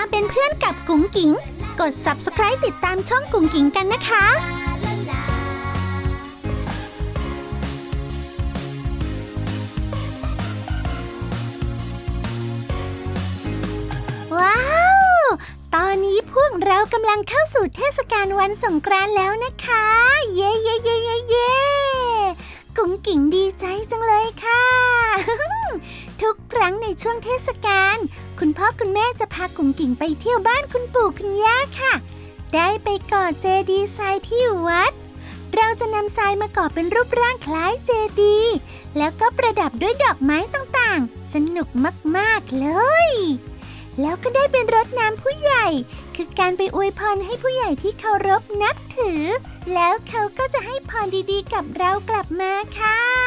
าเป็นเพื่อนกับกุ๋งกิ๋ง กด subscribe ติดตามช่องกุ๋งกิ๋งกันนะคะว้าว ตอนนี้พวกเรากำลังเข้าสู่เทศกาลวันสงกรานต์แล้วนะคะ เย้เย้เย้เย้เย้กุ๋งกิ่งดีใจจังเลยค่ะ ทุกครั้งในช่วงเทศกาลคุณพ่อคุณแม่จะพากุ๋งกิ่งไปเที่ยวบ้านคุณปู่คุณย่าค่ะ ได้ไปก่อเจดีย์ทรายที่วัด เราจะนำทรายมาก่อเป็นรูปร่างคล้ายเจดีย์แล้วก็ประดับด้วยดอกไม้ต่างๆ สนุกมากๆเลย แล้วก็ได้เป็นรดน้ำผู้ใหญ่ คือการไปอวยพรให้ผู้ใหญ่ที่เคารพนับถือ แล้วเขาก็จะให้พรดีๆ กับเรากลับมาค่ะ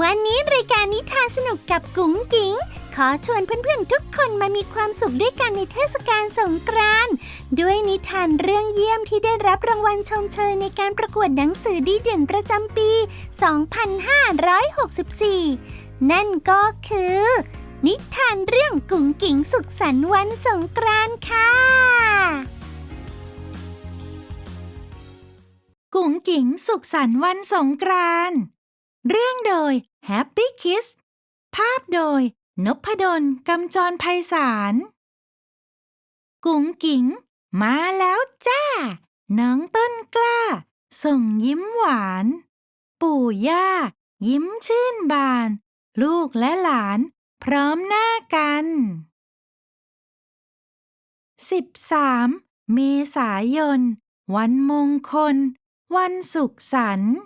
วันนี้รายการนิทานสนุกกับกุ๋งกิ๋งขอชวนเพื่อนๆทุกคนมามีความสุขด้วยกันในเทศกาลสงกรานต์ด้วยนิทานเรื่องเยี่ยมที่ได้รับรางวัลชมเชยในการประกวดหนังสือดีเด่นประจำปี 2564 นั่นก็คือ นิทานเรื่องกุ๋งกิ๋งสุขสันต์วันสงกรานต์ค่ะกุ๋งกิ๋งสุขสันต์วันสงกรานต์ เรื่องโดย Happy Kids ภาพโดย นพดลกำจรไพศาล กุ๋งกิ๋งมาแล้วจ้า น้องต้นกล้า ส่งยิ้มหวาน ปู่ย่า ยิ้มชื่นบาน ลูกและหลาน พร้อมหน้ากัน 13 เมษายน วันมงคล วันสุขสันต์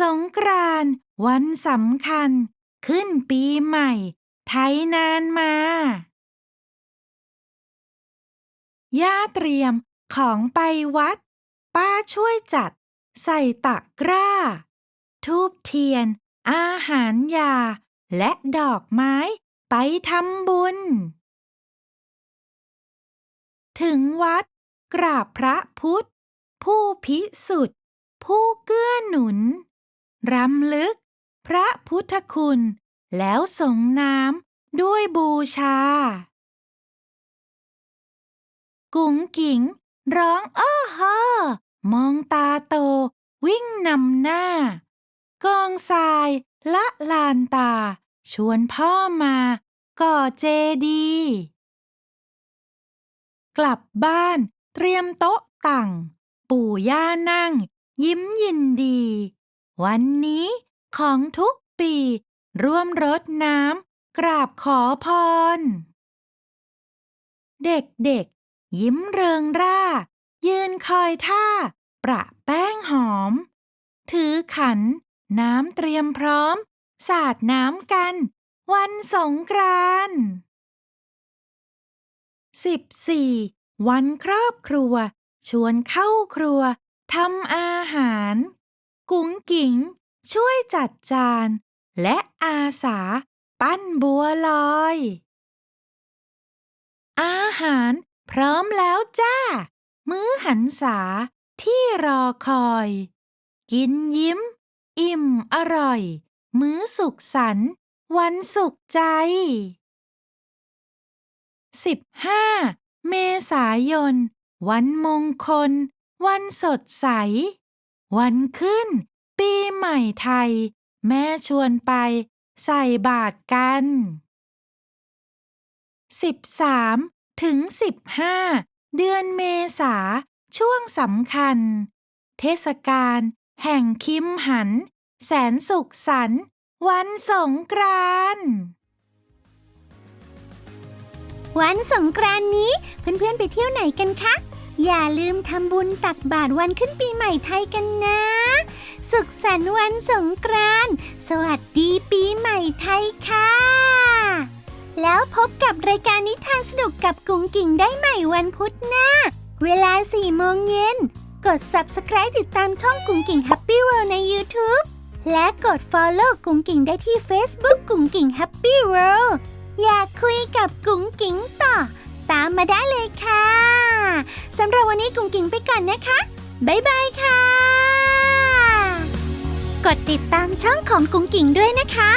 สงกรานต์วันสำคัญ ขึ้นปีใหม่ ไทยนานมา ย่าเตรียมของไปวัด ป้าช่วยจัด ใส่ตะกร้า ทูบเทียน อาหารยา และดอกไม้ไปทำบุญ ถึงวัด กราบพระพุทธ ผู้พิสุทธิ์ผู้เกื้อหนุน รำลึก พระพุทธคุณ แล้วส่งน้ำด้วยบูชา กุ๋งกิ๋งร้องอ้อฮอมองตาโต วิ่งนำหน้า กองทรายละลานตา ชวนพ่อมา ก่อเจดี กลับบ้านเตรียมโต๊ะตั้งปู่ย่านั่ง ยิ้มยินดี วันนี้ของทุกปี ร่วมรดน้ำกราบขอพร เด็กๆ ยิ้มเริงร่า ยืนคอยท่า ประแป้งหอม ถือขัน น้ำเตรียมพร้อม สาดน้ำกัน วันสงกรานต์สิบสี่วันครอบครัว ชวนเข้าครัวทำอาหาร กุ๋งกิ๋งช่วยจัดจาน และอาสาปั้นบัวลอย อาหารพร้อมแล้วจ้า มื้อหันษาที่รอคอย กินยิ้ม อิ่มอร่อย มื้อสุขสันต์วันสุขใจ 15 เมษายน วันมงคล วันสดใส วันขึ้น ปีใหม่ไทย แม่ชวนไป ใส่บาตรกัน 13 ถึง 15 เดือนเมษาช่วงสำคัญ เทศกาลแห่งคิมหัน แสนสุขสันต์วันสงกรานต์วันสงกรานต์นี้เพื่อนๆไปเที่ยวไหนกันคะ อย่าลืมทำบุญตักบาตรวันขึ้นปีใหม่ไทยกันนะ สุขสันต์วันสงกรานต์สวัสดีปีใหม่ไทยค่ะ แล้วพบกับรายการนิทานสนุกกับกุ๋งกิ่งได้ใหม่วันพุธหน้า เวลา4โมงเย็น กด subscribe ติดตามช่องกุ๋งกิ่ง Happy World ใน YouTube และกด follow กุ๋งกิ่งได้ที่ Facebook กุ๋งกิ่ง Happy World อยากคุยกับกุ๋งกิ่งต่อ ตามมาได้เลยค่ะ วันนี้กุ้งกิ่งไปก่อนนะคะ บ๊ายบายค่ะ กดติดตามช่องของกุ้งกิ่งด้วยนะคะ